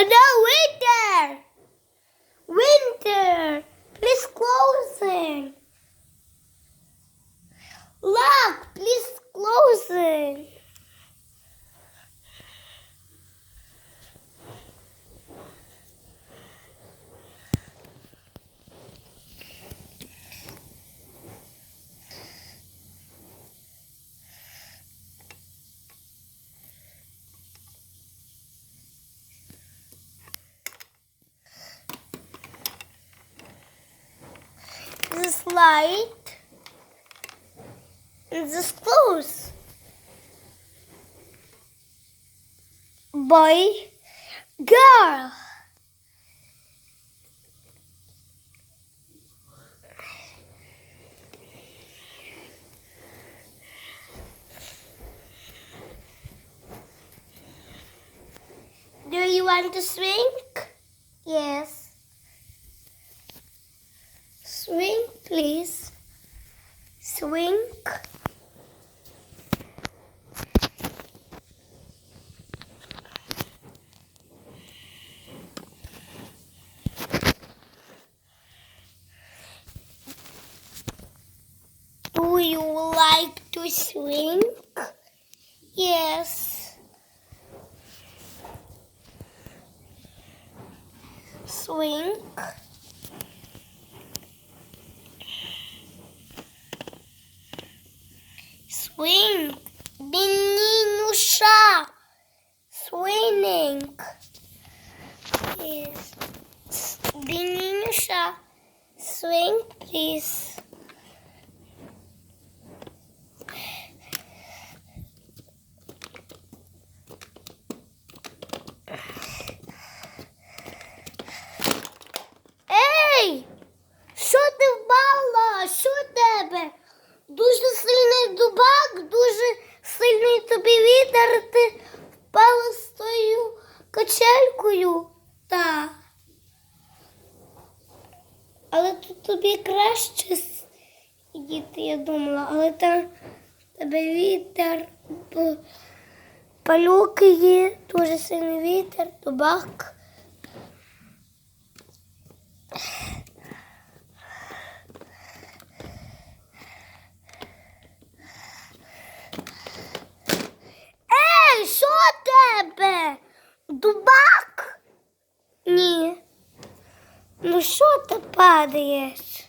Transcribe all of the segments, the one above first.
Oh no, winter! Winter! Please closing! Lock, please closing! Light this close. Boy, girl. Do you want to swing? Yes. Swing, please. Swing. Do you like to swing? Yes. Swing. Swing. Beni uşa. Swinging. Yes. Beni uşa. Swing please. Але тут тобі краще сидіти, я думала, але там тебе вітер, палюки є, дуже сильний вітер, дубак. Ей, що в тебе? Дубак? Ні. Ну що ти падаєш?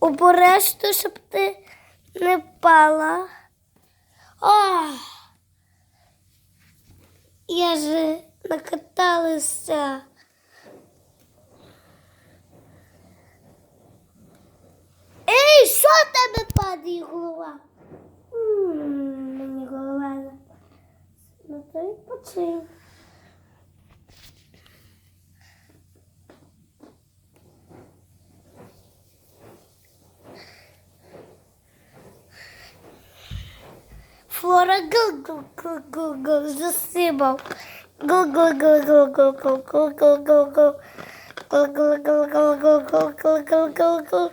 Обережно, щоб ти не впала. Ах! Я же накаталася. Ei, solta-me, pode enrolar. Hum, enrolada. Não tem, pode ser. Fora Google, Google, Google, do Simão. Google, Google, Google, Google, Google, Google, Google, Google, Google, Google, Google, Google, Google,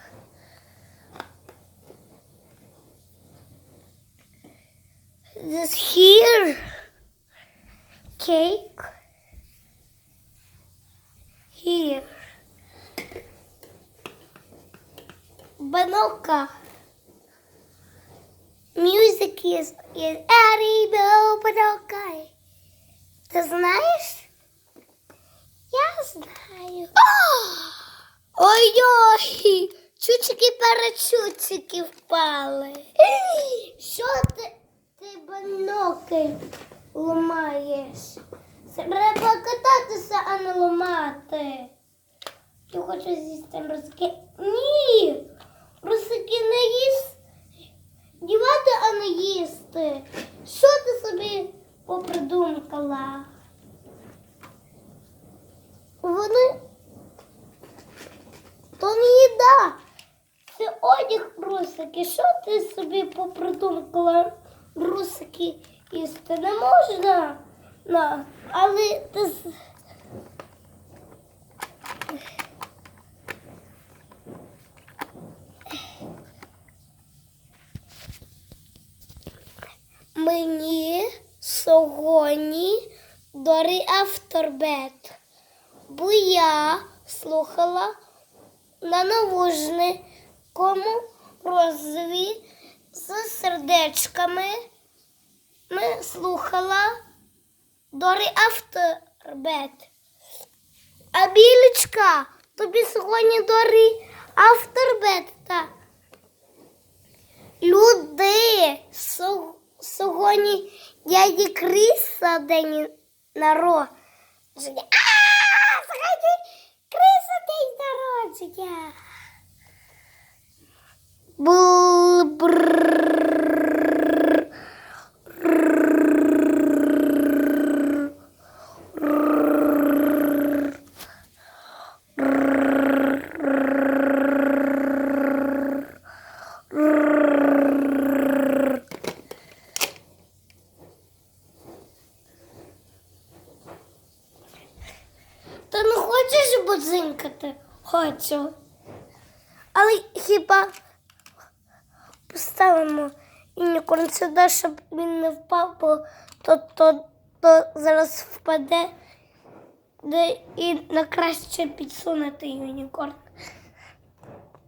this here cake here Banoka music is is Eddie Bill Banoka that's nice yes nice ah! oh! Ой-ой! Чучики-перечучики впали. Що ти? Баноки ламаєш? Треба кататися, а не ламати. Я хочу з'їсти русики. Ні! Русики не їсти. Дівати, а не їсти. Що ти собі попридумкала? Вони то не їда. Це одяг русики. Що ти собі попридумкала? Русики їсти не можна. На, але ти. Мені сьогодні дори авторбет, бо я слухала на навушникому розві з сердечками. Ми слухала Дори авторбет. А білечка, тобі сьогодні Дори авторбет. Та. Люди, сьогодні дяді Криса день народження. Криса день народження. Бл-бр. Ти не хочеш будзинкати? Хочу. Але хіба поставимо юнікорн сюди, щоб він не впав, бо то, то, то зараз впаде де і на краще підсунути юнікорн.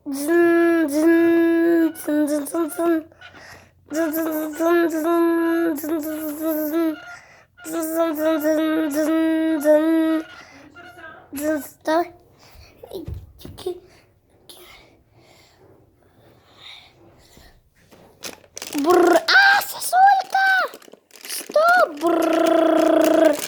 Дзин, дзин, дзин, дзин, дзин, дзин. Дзин, дзин, дзин, дзин, дзин, дзин, дзин, дзин. Дзин, дзин, дзин, дзин, yıldızda Brrr. Ah, se suelta. Stop. Brrr.